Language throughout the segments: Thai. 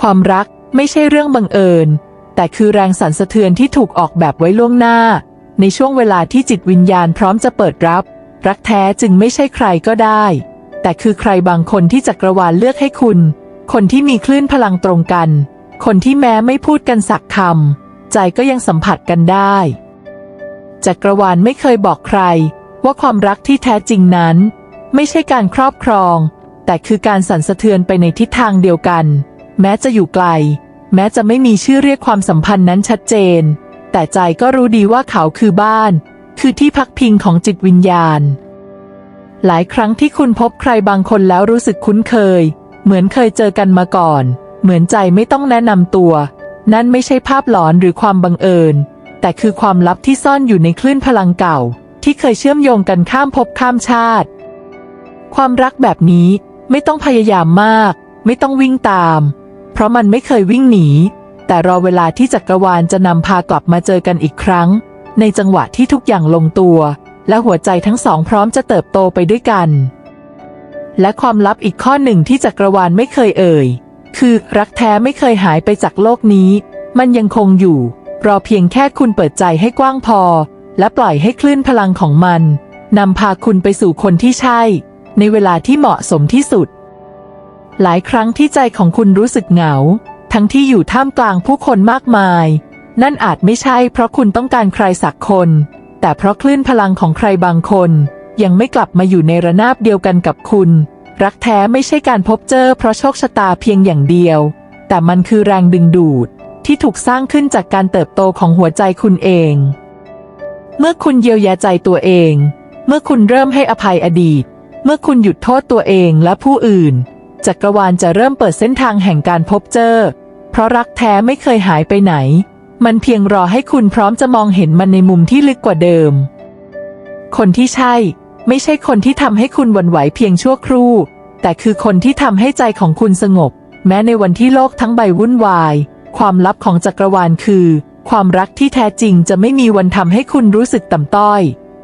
ความรักไม่ใช่เรื่องบังเอิญ แต่คือแรงสั่นสะเทือนที่ถูกออกแบบไว้ล่วงหน้า ในช่วงเวลาที่จิตวิญญาณพร้อมจะเปิดรับ รักแท้จึงไม่ใช่ใครก็ได้ แต่คือใครบางคนที่จักรวาลเลือกให้คุณ คนที่มีคลื่นพลังตรงกัน คนที่แม้ไม่พูดกันสักคำใจก็ยังสัมผัสกันได้จักรวาลไม่เคยบอกใคร ว่าความรักที่แท้จริงนั้น ไม่ใช่การครอบครอง แต่คือการสั่นสะเทือนไปในทิศทางเดียวกัน แม้จะอยู่ไกล แม้จะไม่มีชื่อเรียกความสัมพันธ์นั้นชัดเจน แต่ใจก็รู้ดีว่าเขาคือบ้าน คือที่พักพิงของจิตวิญญาณ หลายครั้งที่คุณพบใครบางคนแล้วรู้สึกคุ้นเคย เหมือนเคยเจอกันมาก่อน เหมือนใจไม่ต้องแนะนำตัว นั่นไม่ใช่ภาพหลอนหรือความบังเอิญ แต่คือความลับที่ซ่อนอยู่ในคลื่นพลังเก่า ที่เคยเชื่อมโยงกันข้ามภพข้ามชาติ ความรักแบบนี้ไม่ต้องพยายามมาก ไม่ต้องวิ่งตาม ราะมันไม่เคยวิ่งหนี แต่รอเวลาที่จักรวาลจะนำพากลับมาเจอกันอีกครั้ง ในจังหวะที่ทุกอย่างลงตัว และหัวใจทั้งสองพร้อมจะเติบโตไปด้วยกัน และความลับอีกข้อหนึ่งที่จักรวาลไม่เคยเอ่ย คือรักแท้ไม่เคยหายไปจากโลกนี้ มันยังคงอยู่ รอเพียงแค่คุณเปิดใจให้กว้างพอ และปล่อยให้คลื่นพลังของมันนำพาคุณไปสู่คนที่ใช่ ในเวลาที่เหมาะสมที่สุด หลายครั้งที่ใจของคุณรู้สึกเหงา ทั้งที่อยู่ท่ามกลางผู้คนมากมาย นั่นอาจไม่ใช่เพราะคุณต้องการใครสักคน แต่เพราะคลื่นพลังของใครบางคน ยังไม่กลับมาอยู่ในระนาบเดียวกันกับคุณ รักแท้ไม่ใช่การพบเจอเพราะโชคชะตาเพียงอย่างเดียว แต่มันคือแรงดึงดูด ที่ถูกสร้างขึ้นจากการเติบโตของหัวใจคุณเอง เมื่อคุณเยียวยาใจตัวเอง เมื่อคุณเริ่มให้อภัยอดีต เมื่อคุณหยุดโทษตัวเองและผู้อื่น จักรวาลจะเริ่มเปิดเส้นทางแห่งการพบเจอ เพราะรักแท้ไม่เคยหายไปไหน มันเพียงรอให้คุณพร้อมจะมองเห็นมันในมุมที่ลึกกว่าเดิม คนที่ใช่ ไม่ใช่คนที่ทำให้คุณหวั่นไหวเพียงชั่วครู่ แต่คือคนที่ทำให้ใจของคุณสงบ แม้ในวันที่โลกทั้งใบวุ่นวาย ความลับของจักรวาลคือ ความรักที่แท้จริงจะไม่มีวันทำให้คุณรู้สึกต่ำต้อย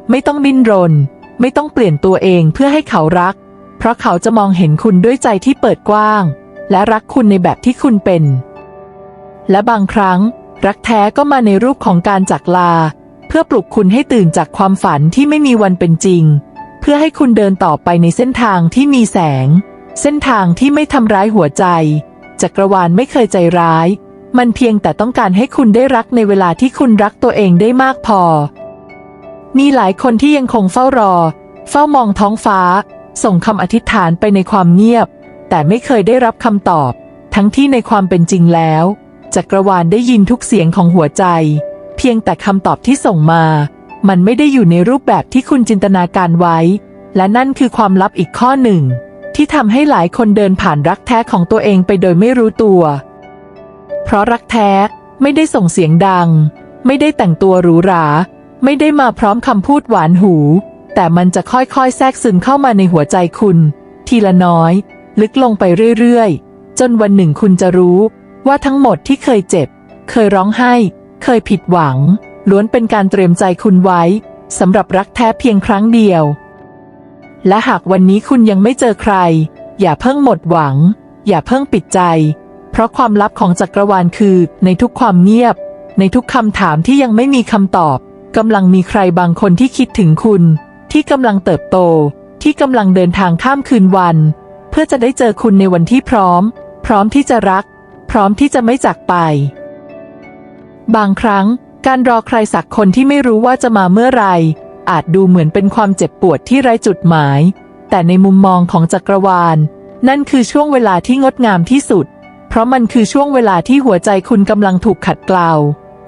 ไม่ต้องดิ้นรน ไม่ต้องเปลี่ยนตัวเองเพื่อให้เขารัก เพราะเขาจะมองเห็นคุณด้วยใจที่เปิดกว้าง และรักคุณในแบบที่คุณเป็น และบางครั้ง รักแท้ก็มาในรูปของการจากลา เพื่อปลุกคุณให้ตื่นจากความฝันที่ไม่มีวันเป็นจริง เพื่อให้คุณเดินต่อไปในเส้นทางที่มีแสง เส้นทางที่ไม่ทำร้ายหัวใจ จักรวาลไม่เคยใจร้าย มันเพียงแต่ต้องการให้คุณได้รักในเวลาที่คุณรักตัวเองได้มากพอมีหลายคนที่ยังคงเฝ้ารอ เฝ้ามองท้องฟ้า ส่งคำอธิษฐานไปในความเงียบ แต่ไม่เคยได้รับคำตอบ ทั้งที่ในความเป็นจริงแล้ว จักรวาลได้ยินทุกเสียงของหัวใจ เพียงแต่คำตอบที่ส่งมา มันไม่ได้อยู่ในรูปแบบที่คุณจินตนาการไว้ และนั่นคือความลับอีกข้อหนึ่ง ที่ทำให้หลายคนเดินผ่านรักแท้ของตัวเองไปโดยไม่รู้ตัว เพราะรักแท้ไม่ได้ส่งเสียงดัง ไม่ได้แต่งตัวหรูหรา ไม่ได้มาพร้อมคำพูดหวานหู แต่มันจะค่อยๆ แทรกซึมเข้ามาในหัวใจคุณ ทีละน้อย ลึกลงไปเรื่อยๆ จนวันหนึ่งคุณจะรู้ ว่าทั้งหมดที่เคยเจ็บ เคยร้องไห้ เคยผิดหวัง ล้วนเป็นการเตรียมใจคุณไว้สำหรับรักแท้เพียงครั้งเดียว และหากวันนี้คุณยังไม่เจอใคร อย่าเพิ่งหมดหวัง อย่าเพิ่งปิดใจ เพราะความลับของจักรวาลคือ ในทุกความเงียบ ในทุกคำถามที่ยังไม่มีคำตอบกำลังมีใครบางคนที่คิดถึงคุณ ที่กำลังเติบโต ที่กำลังเดินทางข้ามคืนวัน เพื่อจะได้เจอคุณในวันที่พร้อม พร้อมที่จะรัก พร้อมที่จะไม่จากไป บางครั้ง การรอใครสักคนที่ไม่รู้ว่าจะมาเมื่อไรอาจดูเหมือนเป็นความเจ็บปวดที่ไร้จุดหมาย แต่ในมุมมองของจักรวาล นั่นคือช่วงเวลาที่งดงามที่สุด เพราะมันคือช่วงเวลาที่หัวใจคุณกำลังถูกขัดเกลา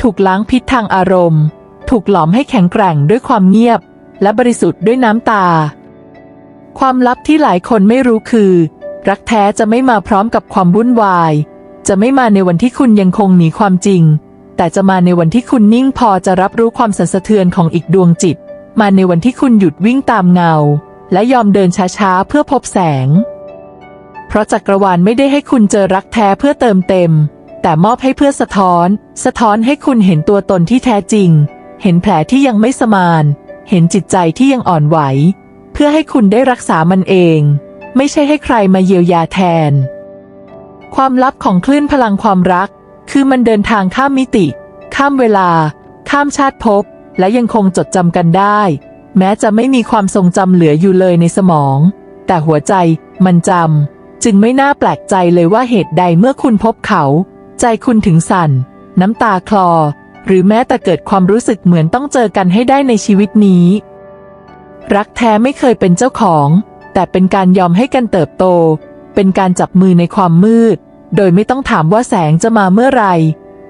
ถูกล้างพิษทางอารมณ์ ถูกหลอมให้แข็งแกร่งด้วยความเงียบ และบริสุทธิ์ด้วยน้ำตา ความลับที่หลายคนไม่รู้คือ รักแท้จะไม่มาพร้อมกับความวุ่นวาย จะไม่มาในวันที่คุณยังคงหนีความจริง แต่จะมาในวันที่คุณนิ่งพอจะรับรู้ความสั่นสะเทือนของอีกดวงจิต มาในวันที่คุณหยุดวิ่งตามเงา และยอมเดินช้าๆเพื่อพบแสง เพราะจักรวาลไม่ได้ให้คุณเจอรักแท้เพื่อเติมเต็ม แต่มอบให้เพื่อสะท้อน สะท้อนให้คุณเห็นตัวตนที่แท้จริง เห็นแผลที่ยังไม่สมาน เห็นจิตใจที่ยังอ่อนไหว เพื่อให้คุณได้รักษามันเอง ไม่ใช่ให้ใครมาเยียวยาแทน ความลับของคลื่นพลังความรัก คือมันเดินทางข้ามมิติ ข้ามเวลา ข้ามชาติภพและยังคงจดจำกันได้ แม้จะไม่มีความทรงจำเหลืออยู่เลยในสมอง แต่หัวใจมันจำจึงไม่น่าแปลกใจเลยว่าเหตุใดเมื่อคุณพบเขา ใจคุณถึงสั่น น้ำตาคลอ หรือแม้แต่เกิดความรู้สึกเหมือนต้องเจอกันให้ได้ในชีวิตนี้ รักแท้ไม่เคยเป็นเจ้าของ แต่เป็นการยอมให้กันเติบโต เป็นการจับมือในความมืด โดยไม่ต้องถามว่าแสงจะมาเมื่อไหร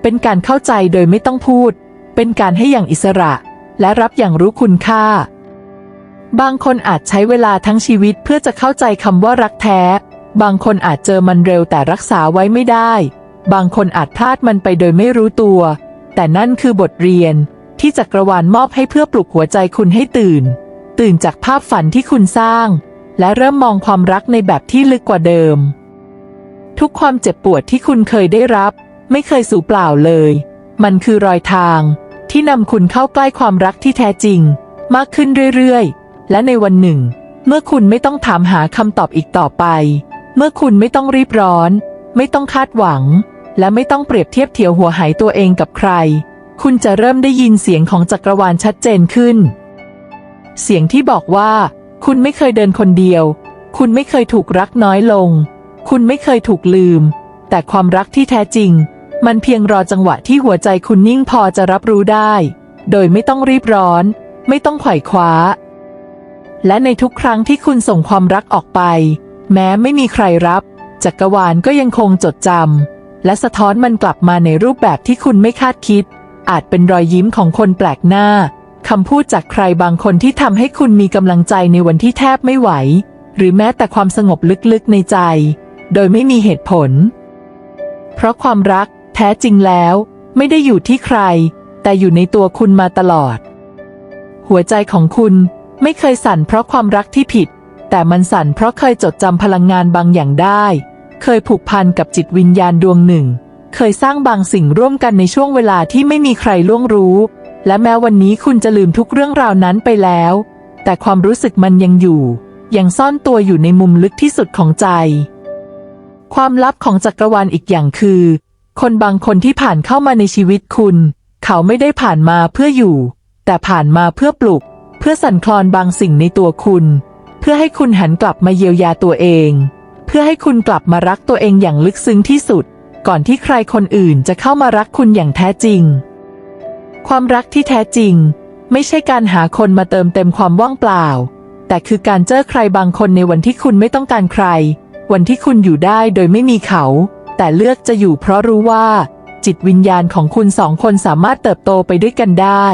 เป็นการเข้าใจโดยไม่ต้องพูด เป็นการให้อย่างอิสระ และรับอย่างรู้คุณค่า บางคนอาจใช้เวลาทั้งชีวิตเพื่อจะเข้าใจคำว่ารักแท้ บางคนอาจเจอมันเร็วแต่รักษาไว้ไม่ได้ บางคนอาจพลาดมันไปโดยไม่รู้ตัว แต่นั่นคือบทเรียนที่จักรวาลมอบให้เพื่อปลุกหัวใจคุณให้ตื่น ตื่นจากภาพฝันที่คุณสร้าง และเริ่มมองความรักในแบบที่ลึกกว่าเดิม ทุกความเจ็บปวดที่คุณเคยได้รับ ไม่เคยสูญเปล่าเลย มันคือรอยทาง ที่นำคุณเข้าใกล้ความรักที่แท้จริง มากขึ้นเรื่อยๆ และในวันหนึ่ง เมื่อคุณไม่ต้องถามหาคำตอบอีกต่อไป เมื่อคุณไม่ต้องรีบร้อน ไม่ต้องคาดหวัง และไม่ต้องเปรียบเทียบเถียวหัวหายตัวเองกับใคร คุณจะเริ่มได้ยินเสียงของจักรวาลชัดเจนขึ้น เสียงที่บอกว่า คุณไม่เคยเดินคนเดียว คุณไม่เคยถูกรักน้อยลง คุณไม่เคยถูกลืม แต่ความรักที่แท้จริง มันเพียงรอจังหวะที่หัวใจคุณนิ่งพอจะรับรู้ได้ โดยไม่ต้องรีบร้อน ไม่ต้องไขว่คว้า และในทุกครั้งที่คุณส่งความรักออกไป แม้ไม่มีใครรับ จักรวาลก็ยังคงจดจำ และสะท้อนมันกลับมาในรูปแบบที่คุณไม่คาดคิด อาจเป็นรอยยิ้มของคนแปลกหน้าคำพูดจากใครบางคนที่ทำให้คุณมีกำลังใจในวันที่แทบไม่ไหว หรือแม้แต่ความสงบลึกๆในใจ โดยไม่มีเหตุผล เพราะความรักแท้จริงแล้ว ไม่ได้อยู่ที่ใคร แต่อยู่ในตัวคุณมาตลอด หัวใจของคุณไม่เคยสั่นเพราะความรักที่ผิด แต่มันสั่นเพราะเคยจดจำพลังงานบางอย่างได้ เคยผูกพันกับจิตวิญญาณดวงหนึ่ง เคยสร้างบางสิ่งร่วมกันในช่วงเวลาที่ไม่มีใครล่วงรู้ และแม้วันนี้คุณจะลืมทุกเรื่องราวนั้นไปแล้ว แต่ความรู้สึกมันยังอยู่ ยังซ่อนตัวอยู่ในมุมลึกที่สุดของใจ ความลับของจักรวาลอีกอย่างคือ คนบางคนที่ผ่านเข้ามาในชีวิตคุณ เขาไม่ได้ผ่านมาเพื่ออยู่ แต่ผ่านมาเพื่อปลุก เพื่อสั่นคลอนบางสิ่งในตัวคุณ เพื่อให้คุณหันกลับมาเยียวยาตัวเอง เพื่อให้คุณกลับมารักตัวเองอย่างลึกซึ้งที่สุด ก่อนที่ใครคนอื่นจะเข้ามารักคุณอย่างแท้จริง ความรักที่แท้จริง ไม่ใช่การหาคนมาเติมเต็มความว่างเปล่า แต่คือการเจอใครบางคนในวันที่คุณไม่ต้องการใคร วันที่คุณอยู่ได้โดยไม่มีเขา แต่เลือกจะอยู่เพราะรู้ว่า จิตวิญญาณของคุณสองคนสามารถเติบโตไปด้วยกันได้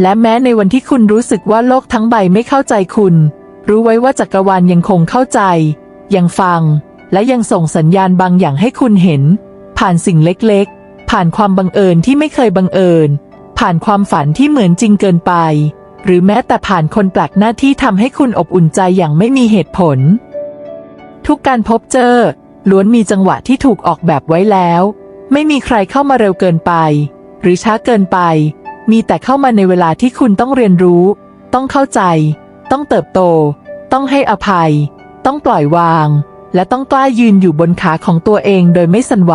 และแม้ในวันที่คุณรู้สึกว่าโลกทั้งใบไม่เข้าใจคุณ รู้ไว้ว่าจักรวาลยังคงเข้าใจ ยังฟัง และยังส่งสัญญาณบางอย่างให้คุณเห็น ผ่านสิ่งเล็กๆ ผ่านความบังเอิญที่ไม่เคยบังเอิญ ผ่านความฝันที่เหมือนจริงเกินไป หรือแม้แต่ผ่านคนแปลกหน้าที่ทำให้คุณอบอุ่นใจอย่างไม่มีเหตุผล ทุกการพบเจอล้วนมีจังหวะที่ถูกออกแบบไว้แล้ว ไม่มีใครเข้ามาเร็วเกินไป หรือช้าเกินไป มีแต่เข้ามาในเวลาที่คุณต้องเรียนรู้ ต้องเข้าใจ ต้องเติบโต ต้องให้อภัย ต้องปล่อยวาง และต้องกล้ายืนอยู่บนขาของตัวเองโดยไม่สั่นไหว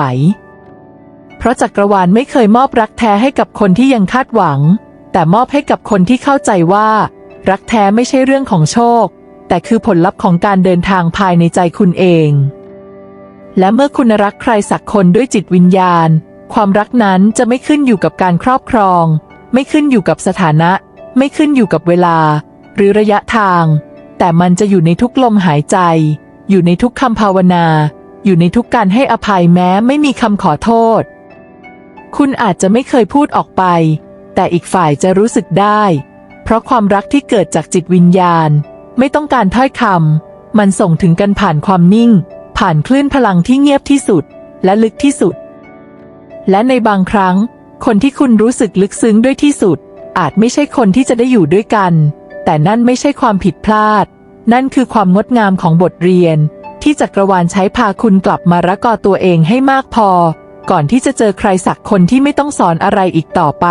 เพราะจักรวาลไม่เคยมอบรักแท้ให้กับคนที่ยังคาดหวัง แต่มอบให้กับคนที่เข้าใจว่า รักแท้ไม่ใช่เรื่องของโชค แต่คือผลลัพธ์ของการเดินทางภายในใจคุณเอง และเมื่อคุณรักใครสักคนด้วยจิตวิญญาณ ความรักนั้นจะไม่ขึ้นอยู่กับการครอบครอง ไม่ขึ้นอยู่กับสถานะ ไม่ขึ้นอยู่กับเวลา หรือระยะทาง แต่มันจะอยู่ในทุกลมหายใจ อยู่ในทุกคำภาวนา อยู่ในทุกการให้อภัยแม้ไม่มีคำขอโทษ คุณอาจจะไม่เคยพูดออกไป แต่อีกฝ่ายจะรู้สึกได้ เพราะความรักที่เกิดจากจิตวิญญาณ ไม่ต้องการถ้อยคำมันส่งถึงกันผ่านความนิ่ง ผ่านคลื่นพลังที่เงียบที่สุด และลึกที่สุด และในบางครั้ง คนที่คุณรู้สึกลึกซึ้งด้วยที่สุด อาจไม่ใช่คนที่จะได้อยู่ด้วยกัน แต่นั่นไม่ใช่ความผิดพลาด นั่นคือความงดงามของบทเรียน ที่จักรวาลใช้พาคุณกลับมารักอตัวเองให้มากพอ ก่อนที่จะเจอใครสักคนที่ไม่ต้องสอนอะไรอีกต่อไป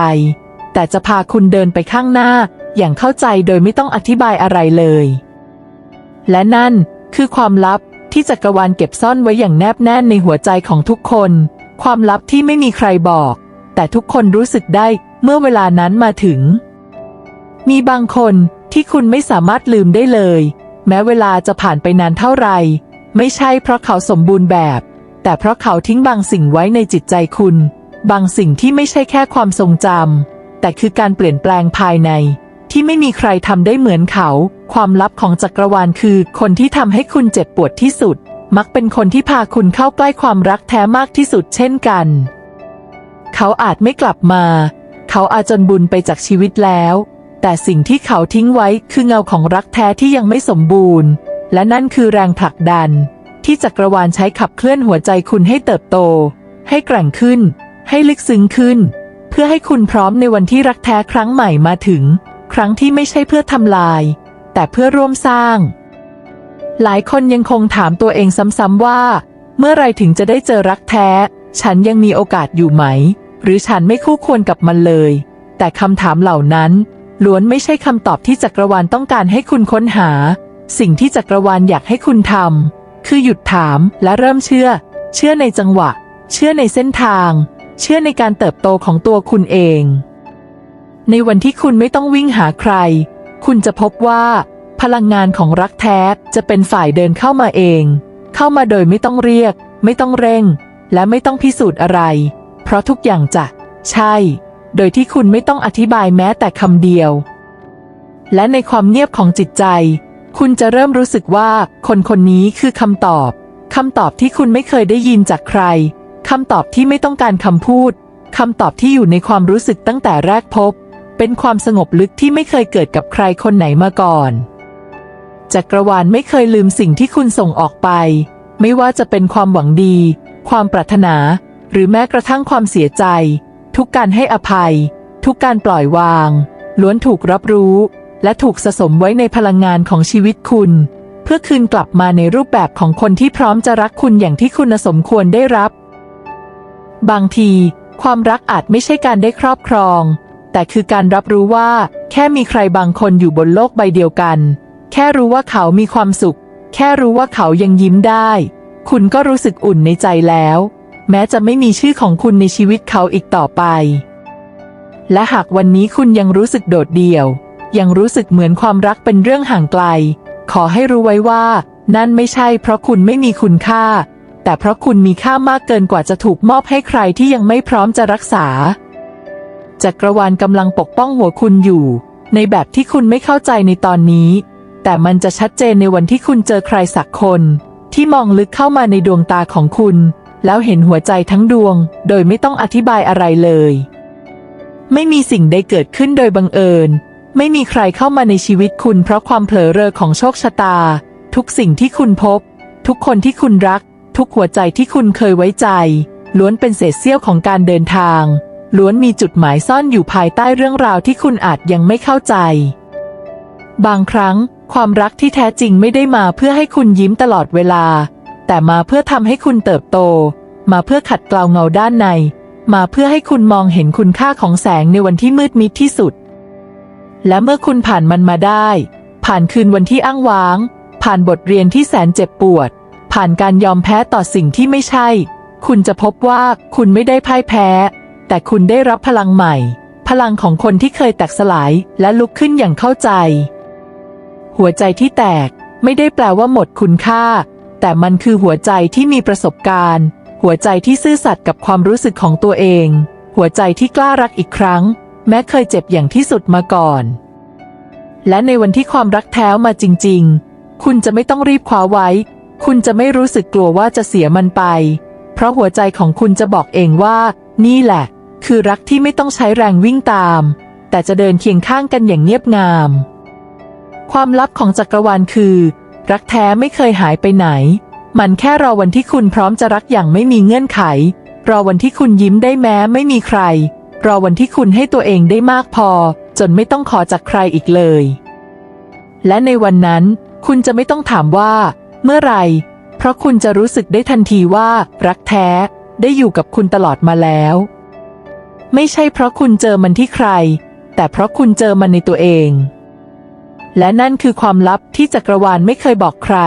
แต่จะพาคุณเดินไปข้างหน้า อย่างเข้าใจโดยไม่ต้องอธิบายอะไรเลย และนั่นคือความลับที่จักรวาลเก็บซ่อนไว้อย่างแนบแน่นในหัวใจของทุกคน ความลับที่ไม่มีใครบอก แต่ทุกคนรู้สึกได้เมื่อเวลานั้นมาถึง มีบางคน ที่คุณไม่สามารถลืมได้เลย แม้เวลาจะผ่านไปนานเท่าไหร่ ไม่ใช่เพราะเขาสมบูรณ์แบบ แต่เพราะเขาทิ้งบางสิ่งไว้ในจิตใจคุณ บางสิ่งที่ไม่ใช่แค่ความทรงจำแต่คือการเปลี่ยนแปลงภายใน ที่ไม่มีใครทำได้เหมือนเขา ความลับของจักรวาลคือ คนที่ทำให้คุณเจ็บปวดที่สุด มักเป็นคนที่พาคุณเข้าใกล้ความรักแท้มากที่สุดเช่นกัน เขาอาจไม่กลับมา เขาอาจจนบุญไปจากชีวิตแล้ว แต่สิ่งที่เขาทิ้งไว้คือเงาของรักแท้ที่ยังไม่สมบูรณ์ และนั่นคือแรงผลักดัน ที่จักรวาลใช้ขับเคลื่อนหัวใจคุณให้เติบโต ให้แกร่งขึ้น ให้ลึกซึ้งขึ้น เพื่อให้คุณพร้อมในวันที่รักแท้ครั้งใหม่มาถึง ครั้งที่ไม่ใช่เพื่อทำลาย แต่เพื่อร่วมสร้าง หลายคนยังคงถามตัวเองซ้ำๆว่า เมื่อไรถึงจะได้เจอรักแท้ ฉันยังมีโอกาสอยู่ไหม หรือฉันไม่คู่ควรกับมันเลย แต่คำถามเหล่านั้น ล้วนไม่ใช่คำตอบที่จักรวาลต้องการให้คุณค้นหา สิ่งที่จักรวาลอยากให้คุณทำคือหยุดถามและเริ่มเชื่อ เชื่อในจังหวะ เชื่อในเส้นทาง เชื่อในการเติบโตของตัวคุณเอง ในวันที่คุณไม่ต้องวิ่งหาใคร คุณจะพบว่า พลังงานของรักแท้จะเป็นฝ่ายเดินเข้ามาเอง เข้ามาโดยไม่ต้องเรียก ไม่ต้องเร่ง และไม่ต้องพิสูจน์อะไร เพราะทุกอย่างจะ ใช่ โดยที่คุณไม่ต้องอธิบายแม้แต่คำเดียว และในความเงียบของจิตใจ คุณจะเริ่มรู้สึกว่า คนคนนี้คือคำตอบคำตอบที่คุณไม่เคยได้ยินจากใครคำตอบที่ไม่ต้องการคำพูดคำตอบที่อยู่ในความรู้สึกตั้งแต่แรกพบ เป็นความสงบลึกที่ไม่เคยเกิดกับใครคนไหนมาก่อน จักรวาลไม่เคยลืมสิ่งที่คุณส่งออกไป ไม่ว่าจะเป็นความหวังดี ความปรารถนา หรือแม้กระทั่งความเสียใจ ทุกการให้อภัย ทุกการปล่อยวาง ล้วนถูกรับรู้ และถูกสะสมไว้ในพลังงานของชีวิตคุณ เพื่อคืนกลับมาในรูปแบบของคนที่พร้อมจะรักคุณอย่างที่คุณสมควรได้รับ บางที ความรักอาจไม่ใช่การได้ครอบครอง แต่คือการรับรู้ว่า แค่มีใครบางคนอยู่บนโลกใบเดียวกัน แค่รู้ว่าเขามีความสุข แค่รู้ว่าเขายังยิ้มได้ คุณก็รู้สึกอุ่นในใจแล้ว แม้จะไม่มีชื่อของคุณในชีวิตเขาอีกต่อไป และหากวันนี้คุณยังรู้สึกโดดเดี่ยว ยังรู้สึกเหมือนความรักเป็นเรื่องห่างไกล ขอให้รู้ไว้ว่า นั่นไม่ใช่เพราะคุณไม่มีคุณค่า แต่เพราะคุณมีค่ามากเกินกว่าจะถูกมอบให้ใครที่ยังไม่พร้อมจะรักษา จักรวาลกำลังปกป้องหัวคุณอยู่ ในแบบที่คุณไม่เข้าใจในตอนนี้ แต่มันจะชัดเจนในวันที่คุณเจอใครสักคน ที่มองลึกเข้ามาในดวงตาของคุณ แล้วเห็นหัวใจทั้งดวง โดยไม่ต้องอธิบายอะไรเลย ไม่มีสิ่งใดเกิดขึ้นโดยบังเอิญ ไม่มีใครเข้ามาในชีวิตคุณเพราะความเผลอเรอของโชคชะตา ทุกสิ่งที่คุณพบ ทุกคนที่คุณรัก ทุกหัวใจที่คุณเคยไว้ใจ ล้วนเป็นเศษเสี้ยวของการเดินทาง ล้วนมีจุดหมายซ่อนอยู่ภายใต้เรื่องราวที่คุณอาจยังไม่เข้าใจ บางครั้ง ความรักที่แท้จริงไม่ได้มาเพื่อให้คุณยิ้มตลอดเวลา แต่มาเพื่อทำให้คุณเติบโต มาเพื่อขัดเกลาเงาด้านใน มาเพื่อให้คุณมองเห็นคุณค่าของแสงในวันที่มืดมิดที่สุด และเมื่อคุณผ่านมันมาได้ ผ่านคืนวันที่อ้างว้าง ผ่านบทเรียนที่แสนเจ็บปวด ผ่านการยอมแพ้ต่อสิ่งที่ไม่ใช่ คุณจะพบว่าคุณไม่ได้พ่ายแพ้ แต่คุณได้รับพลังใหม่ พลังของคนที่เคยแตกสลายและลุกขึ้นอย่างเข้าใจ หัวใจที่แตกไม่ได้แปลว่าหมดคุณค่า แต่มันคือหัวใจที่มีประสบการณ์ หัวใจที่ซื่อสัตย์กับความรู้สึกของตัวเอง หัวใจที่กล้ารักอีกครั้ง แม้เคยเจ็บอย่างที่สุดมาก่อน และในวันที่ความรักแท้มาจริง ๆ คุณจะไม่ต้องรีบคว้าไว้ คุณจะไม่รู้สึกกลัวว่าจะเสียมันไป เพราะหัวใจของคุณจะบอกเองว่า นี่แหละ คือรักที่ไม่ต้องใช้แรงวิ่งตาม แต่จะเดินเคียงข้างกันอย่างเงียบงาม ความลับของจักรวาลคือ รักแท้ไม่เคยหายไปไหน มันแค่รอวันที่คุณพร้อมจะรักอย่างไม่มีเงื่อนไข รอวันที่คุณยิ้มได้แม้ไม่มีใคร รอวันที่คุณให้ตัวเองได้มากพอ จนไม่ต้องขอจากใครอีกเลย และในวันนั้น คุณจะไม่ต้องถามว่า เมื่อไร เพราะคุณจะรู้สึกได้ทันทีว่า รักแท้ได้อยู่กับคุณตลอดมาแล้ว ไม่ใช่เพราะคุณเจอมันที่ใคร แต่เพราะคุณเจอมันในตัวเอง และนั่นคือความลับที่จักรวาลไม่เคยบอกใคร